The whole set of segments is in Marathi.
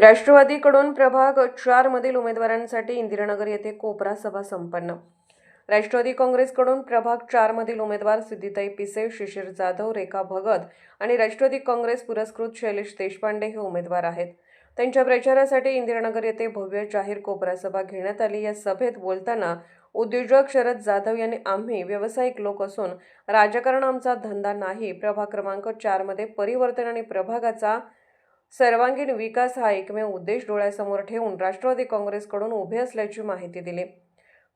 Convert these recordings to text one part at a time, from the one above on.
राष्ट्रवादीकडून प्रभाग चारमधील उमेदवारांसाठी इंदिरानगर येथे कोपरा सभा संपन्न. राष्ट्रवादी काँग्रेसकडून प्रभाग चारमधील उमेदवार सिद्धिताई पिसे शिशिर जाधव रेखा भगत आणि राष्ट्रवादी काँग्रेस पुरस्कृत शैलेश देशपांडे हे उमेदवार आहेत. त्यांच्या प्रचारासाठी इंदिरानगर येथे भव्य जाहीर कोपरा सभा घेण्यात आली. या सभेत बोलताना उद्योजक शरद जाधव यांनी आम्ही व्यावसायिक लोक असून राजकारण आमचा धंदा नाही. प्रभाग क्रमांक चारमध्ये परिवर्तन आणि प्रभागाचा सर्वांगीण विकास हा एकमेव उद्देश डोळ्यासमोर ठेवून राष्ट्रवादी काँग्रेसकडून उभे असल्याची माहिती दिली.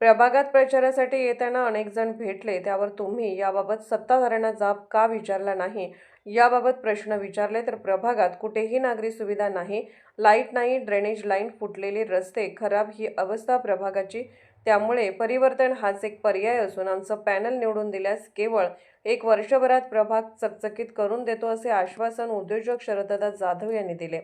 प्रभागात प्रचारासाठी येताना अनेक जण भेटले. त्यावर तुम्ही याबाबत सत्ताधाऱ्यांना जाब का विचारला नाही? याबाबत प्रश्न विचारले तर प्रभागात कुठेही नागरी सुविधा नाही. लाइट नाही ड्रेनेज लाईन फुटलेले रस्ते खराब ही अवस्था प्रभागाची. त्यामुळे परिवर्तन हाच एक पर्याय असून आमचं पॅनल निवडून दिल्यास केवळ एक वर्षभरात प्रभाग चकचकीत करून देतो असे आश्वासन उद्योजक शरददा जाधव यांनी दिले.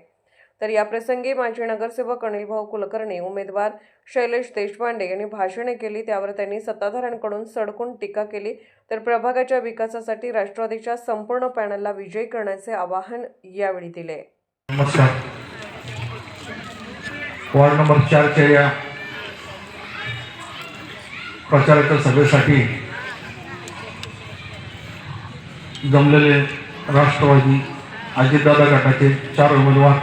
तर याप्रसंगी माजी नगरसेवक अनिलभाऊ कुलकर्णी उमेदवार शैलेश देशपांडे यांनी भाषणे केली. त्यावर त्यांनी सत्ताधाऱ्यांकडून सडकून टीका केली. तर प्रभागाच्या विकासासाठी राष्ट्रवादीच्या संपूर्ण पॅनलला विजयी करण्याचे आवाहन यावेळी दिले. वॉर्ड नंबर चारच्या या प्रचाराच्या सभेसाठी जमलेले राष्ट्रवादी अजितदादा गटाचे चार उमेदवार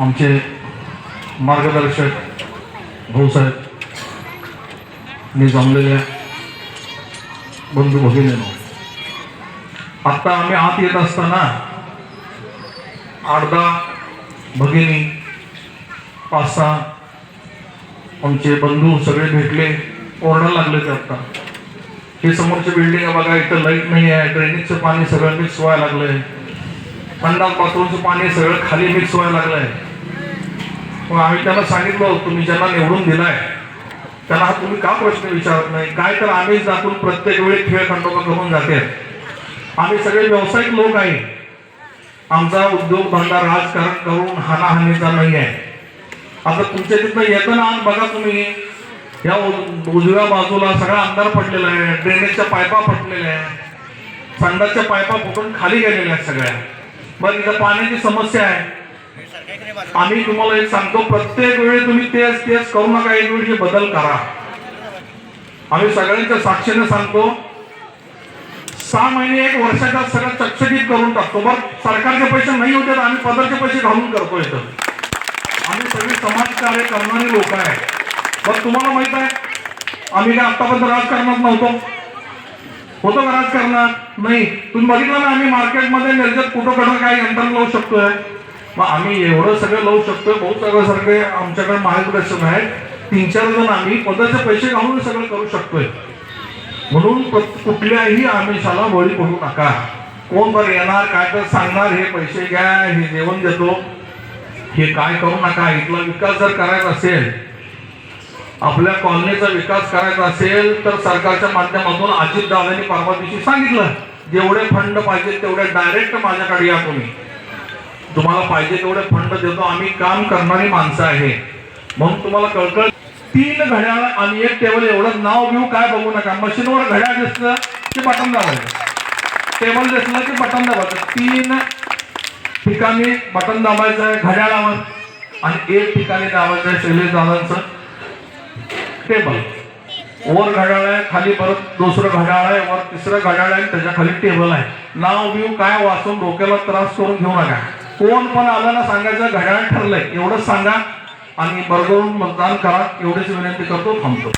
आमचे मार्गदर्शक भाऊसाहेब मी जमलेल्या बंधू भगिनीनो आत्ता आम्ही आत येत असताना आठ दहा भगिनी पाच सहा आमचे बंधू सगळे भेटले ओरडायला लागले ते आत्ता हे समोरची बिल्डिंग आहे बघा इथं लाइट नाही आहे ड्रेनेजचं पाणी सगळं मिक्स व्हायला लागलंय. संडास बाथरूमचं पाणी सगळं खाली मिक्स व्हायला लागलंय. मग आम्ही त्यांना सांगितलं तुम्ही ज्यांना निवडून दिलाय त्यांना हा तुम्ही का प्रश्न विचारत नाही? काय तर आम्हीच दाखवून प्रत्येक वेळी खेळ खंडोबा करून जाते. आम्ही सगळे व्यावसायिक लोक आहे. आमचा उद्योग धंदा राजकारण करून हानाहानीचा नाही आहे. आता तुमच्या तिथं येताना आज बघा तुम्ही. या उजव्या बाजूला सगळा अंधार पडलेला आहे ड्रेनेजच्या पायपा पडलेल्या आहे संडासच्या पायपा फुटून खाली गेलेल्या आहेत सगळ्या. बरं इथं पाण्याची समस्या आहे. आम्ही तुम्हाला एक सांगतो प्रत्येक वेळी तुम्ही तेच तेच करू नका एक वेळी बदल करा. आम्ही सगळ्यांच्या साक्षीने सांगतो सहा महिने एक वर्षाच्या सगळं चकचकीत करून टाकतो. बरं सरकारचे पैसे नाही होते तर आम्ही पदरचे पैसे घालून करतो इथं. आम्ही सगळे समाजकार्य करणारी लोक आहे. बरं तुम्हाला माहीत आहे आम्ही काय आतापर्यंत राजकारणात नव्हतो. होतो का राजकारणात नाही. तुम्ही बघितलं ना आम्ही मार्केटमध्ये निर्जत कुठं कुठं काय यंत्रणा लावू शकतोय. मग आम्ही एवढं सगळं लावू शकतोय बहुत सगळं सारखे आमच्याकडे मार्गदर्शन आहे. तीन चार जण आम्ही पदाचे पैसे घालून सगळं करू शकतोय. म्हणून कुठल्याही आमिषाला बळी पडू नका. कोण बरं येणार काय तर सांगणार हे पैसे घ्या हे जेवण देतो. हे काय करू नका इथला विकास जर करायचा असेल आपल्या कॉलनीचा विकास करायचा असेल तर सरकारच्या माध्यमातून अजित अजितदादांनी परवा दिवशी सांगितलं. जेवढे फंड पाहिजे तेवढे डायरेक्ट माझ्याकडे या तुम्ही. तुम्हाला पाहिजे तेवढे फंड देतो. आम्ही काम करणारी माणसं आहे. म्हणून तुम्हाला कळकळ तीन घड्याळ आणि एक टेबल एवढं नाव घेऊ काय बघू नका. मशीनवर घड्याळ दिसलं की बटन दाबायचं. टेबल दिसलं की बटन दाबायचं. तीन ठिकाणी बटन दाबायचं आहे घड्याळावर. आणि एक ठिकाणी दाबायचं आहे शैलेश दादांचं. टेबल वर घड्याळ आहे खाली परत दुसरं घड्याळ आहे वर तिसरं घड्याळ आहे त्याच्याखाली टेबल आहे. नाव बिव काय वाचून डोक्याला त्रास करून घेऊ नका. कोण पण आलं ना सांगायचं घड्याळ ठरलंय. एवढंच सांगा आणि बरोबर मतदान करा. एवढीच विनंती करतो थांबतो.